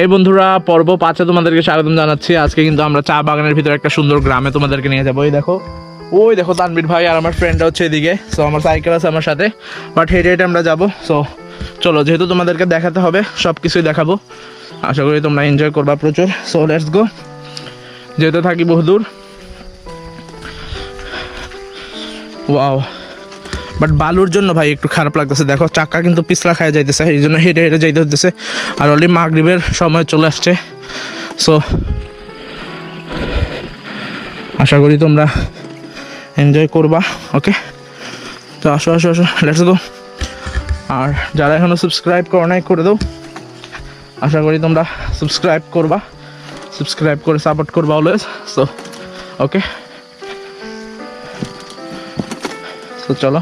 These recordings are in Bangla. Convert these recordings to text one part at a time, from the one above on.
এই বন্ধুরা, পর্ব পাঁচে তোমাদেরকে স্বাগতম জানাচ্ছি। আজকে কিন্তু আমরা চা বাগানের ভিতরে একটা সুন্দর গ্রামে তোমাদেরকে নিয়ে যাব। এই দেখো, ওই দেখো তানবির ভাই আর আমার ফ্রেন্ড হচ্ছে এদিকে। সো আমার সাইকেল আছে আমার সাথে বাট হেঁটে হেঁটে আমরা যাব। সো চলো, যেহেতু তোমাদেরকে দেখাতে হবে সব কিছুই দেখাবো। আশা করি তোমরা এনজয় করবা প্রচুর। সো লেটস গো যেহেতু থাকি বহুদূর ওয়াও বাট বালুর জন্য ভাই একটু খারাপ লাগতেছে। দেখো চাকা কিন্তু পিছলা খায় যাইতেছে, এই জন্য হেঁটে হেঁটে যাইতে হতেছে আর অলরেডি মাগরিবের সময় চলে আসছে। সো আশা করি তোমরা এনজয় করবা ওকে তো আসো আসো আসো লেটস গো আর যারা এখনও সাবস্ক্রাইব করো নাই, করে দাও। আশা করি তোমরা সাবস্ক্রাইব করবা। সাবস্ক্রাইব করে সাপোর্ট করবা অলওয়েজ সো ওকে তো চলো।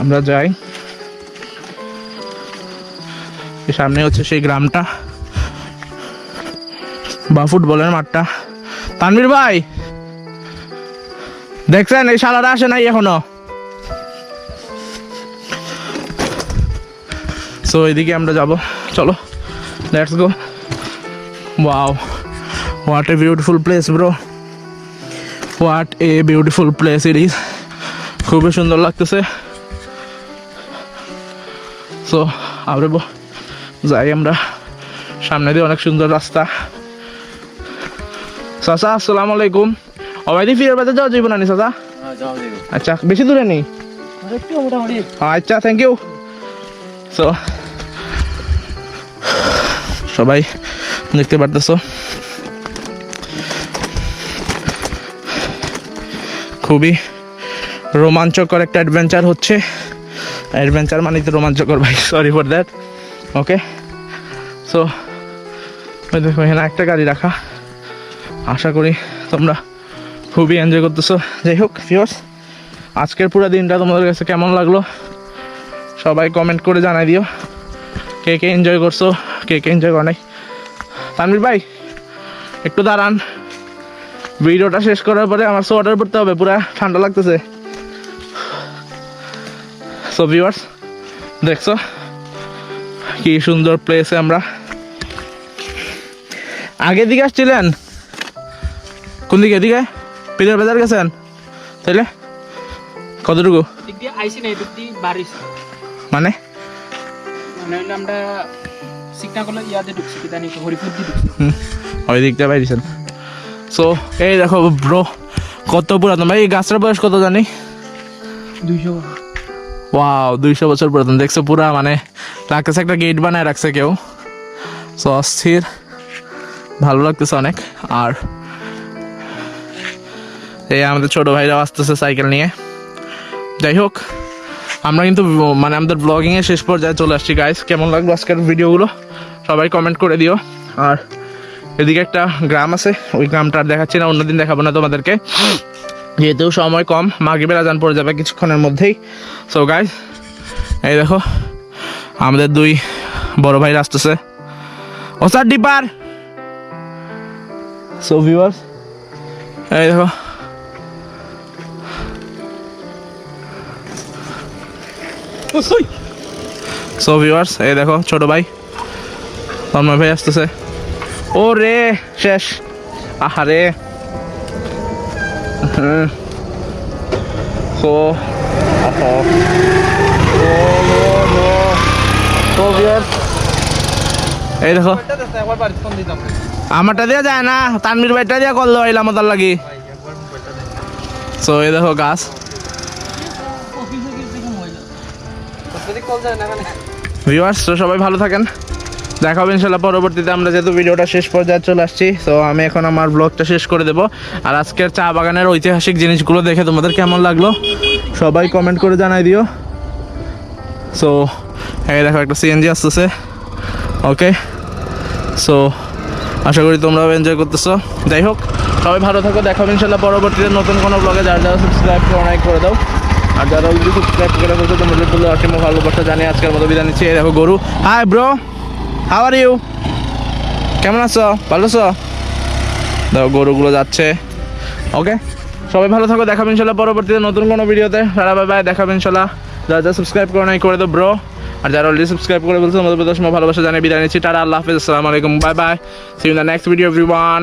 আমরা যাই। সামনে হচ্ছে সেই গ্রামটা। বা ফুটবলের মাঠটা। তানভীর ভাই! দেখছেন, এই শালারা আসে নাই এখনও। সো এদিকে আমরা যাব। চলো let's go wow what a beautiful place bro what a beautiful place it is খুবই সুন্দর লাগতেছে। সো আবার যাই আমরা। সামনে দিয়ে অনেক সুন্দর রাস্তা। চাচা আসসালামু আলাইকুম। অবাইদি ফিরের বাজার যাওয়া যাইব না নি চাচা? আচ্ছা বেশি দূরে নেই? আচ্ছা থ্যাংক ইউ সো সবাই দেখতে পারতেছো। খুবই রোমাঞ্চকর একটা অ্যাডভেঞ্চার হচ্ছে। অ্যাডভেঞ্চার মানে তো রোমাঞ্চকর ভাই sorry for that okay so ওই দেখো, এখানে একটা গাড়ি রাখা। আশা করি তোমরা খুবই এনজয় করতেছো। যাই হোক ফিওর্স আজকের পুরো দিনটা তোমাদের কাছে কেমন লাগল? সবাই কমেন্ট করে জানাই দিও। কে কে এনজয় করছ, কে কে এনজয় করে নাই? ভাই, একটু দাঁড়ান। ভিডিওটা শেষ করার পরে আমার সোয়াটার পড়তে হবে, পুরা ঠান্ডা লাগতেছে। সো ভিউয়ার্স দেখছ? কি সুন্দর প্লেসে আমরা। আগে দিকে আসছিলেন? কোন দিকে এদিকে? পিলের বাজার গেছেন? তাইলে কতটুকু? মানে? মানে আমরা ওই দিকটা বাইরেছেন। সো এই দেখো ব্রো কত পুরাতন। ভাই এই গাছটার বয়স কত জানি? দুইশো। ওয়াও দুইশো বছর পুরাতন। দেখছ পুরা মানে লাগতেছে একটা গেট বানায় রাখছে কেউ। সো অস্থির। ভালো লাগতেছে অনেক। আর এই আমাদের ছোট ভাইরাও আসতেছে সাইকেল নিয়ে। যাই হোক, আমরা কিন্তু মানে আমাদের ব্লগিং এর শেষ পর্যায়ে চলে আসছি গাইস কেমন লাগল আজকের ভিডিওগুলো সবাই কমেন্ট করে দিও। আর এদিকে একটা গ্রাম আছে, ওই গ্রামটা আর দেখাচ্ছি না, অন্যদিন দেখাবো না তোমাদেরকে। যেহেতু সময় কম, মাগরিবের আজান পড়ে যাবে কিছুক্ষণের মধ্যেই। সো গাইস এই দেখো, আমাদের দুই বড় ভাই আসতেছে। ও স্যার, ডিপার! সো ভিউয়ার্স এই দেখো। সো ভিউয়ার্স এই দেখো, ছোট ভাই। তন্ময় ভাই আসতেছে। ও রে শেষ। আহারে। সো আহা ও নো নো সো ভিউয়ার্স এই দেখো। আমারটা দিয়ে যায় না তানবির ভাইটা দিয়ে করল এলাম তার লাগি। সো এই দেখো গাছ। ভিউয়ার্স সবাই ভালো থাকেন। দেখা হবে ইনশাল্লাহ পরবর্তীতে আমরা যেহেতু ভিডিওটা শেষ পর্যায়ে চলে আসছি, তো আমি এখন আমার ব্লগটা শেষ করে দেব। আর আজকের চা বাগানের ঐতিহাসিক জিনিসগুলো দেখে তোমাদের কেমন লাগল, সবাই কমেন্ট করে জানাই দিও। সো এই দেখো একটা সিএনজি আসতেছে ওকে সো আশা করি তোমরাও এনজয় করতেছো। যাই হোক, সবাই ভালো থাকো, দেখা হবে ইনশাল্লাহ পরবর্তীতে নতুন কোনো ব্লগে যারা যারা সাবস্ক্রাইব করে অনেক করে দাও। আর যারা অলরেডি সাবস্ক্রাইব করে তোমাদের ভালোবাসা জানিয়ে আজকের মতো বিদায় নিচ্ছি। এই দেখো গরু। Hi bro how are you কেমন আছো? ভালো আছো? দেখো গরুগুলো যাচ্ছে। ওকে সবাই ভালো থাকো দেখাবেন ইনশাল্লাহ পরবর্তীতে নতুন কোনো ভিডিওতে। সারা বাই বাই দেখাবেন ইনশাল্লাহ। যারা যারা সাবস্ক্রাইব করে নাই, করে দাও ব্রো আর যারা অলরেডি সাবস্ক্রাইব করে বলছে প্রতি সময় ভালোবাসা জানিয়ে বিদায় নিচ্ছি। টাটা, আল্লাহ হাফিজ, আসসালামু আলাইকুম bye bye see in the next video everyone